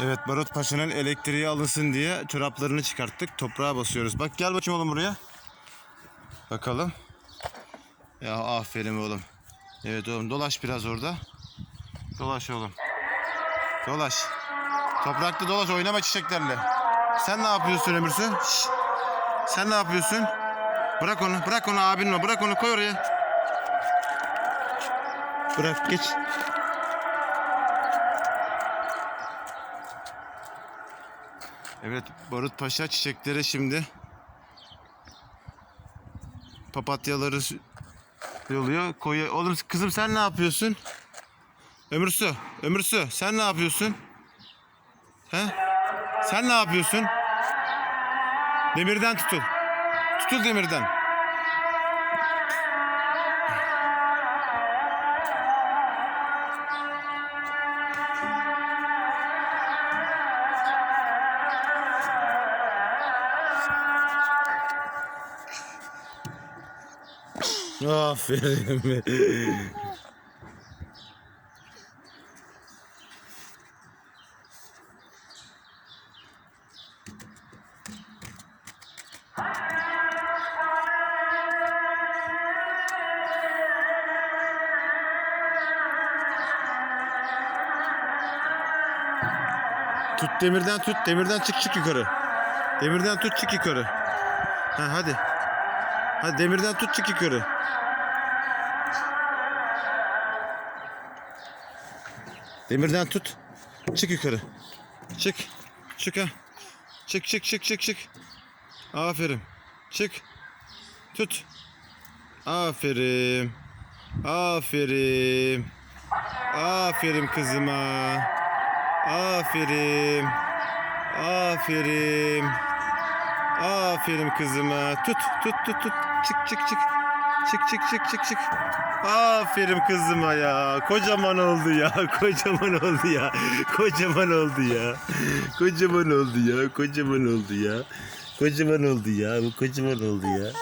Evet Barut Paşa'nın elektriği alınsın diye çoraplarını çıkarttık. Toprağa basıyoruz. Bak gel bakayım oğlum buraya. Bakalım. Ya aferin oğlum. Evet oğlum dolaş biraz orada. Dolaş oğlum. Dolaş. Toprakta dolaş oynama çiçeklerle. Sen ne yapıyorsun Ömürsü? Şşş. Sen ne yapıyorsun? Bırak onu, bırak onu abinin o. Bırak onu koy oraya. Bırak geç. Evet Barut Paşa çiçekleri şimdi papatyaları yoluyor. Koyu. Oğlum kızım sen ne yapıyorsun? Ömürsü, Ömürsü sen ne yapıyorsun? He? Sen ne yapıyorsun? Demirden tutul. Tutul demirden. Aferin. Tut demirden tut. Demirden çık çık yukarı. Demirden tut çık yukarı. Ha hadi. Hadi demirden tut çık yukarı. Demirden tut. Çık yukarı. Çık. Çık ha. Çık çık çık çık çık. Aferin. Çık. Tut. Aferin. Aferin. Aferin kızıma. Aferin. Aferin. Aferin kızıma. Tut tut tut tut. Çık çık çık. Çık çık çık çık çık. Aferin kızıma ya. Kocaman oldu ya. Kocaman oldu ya. Kocaman oldu ya. Kocaman oldu ya. Kocaman oldu ya. Kocaman oldu ya. Bu kocaman oldu ya.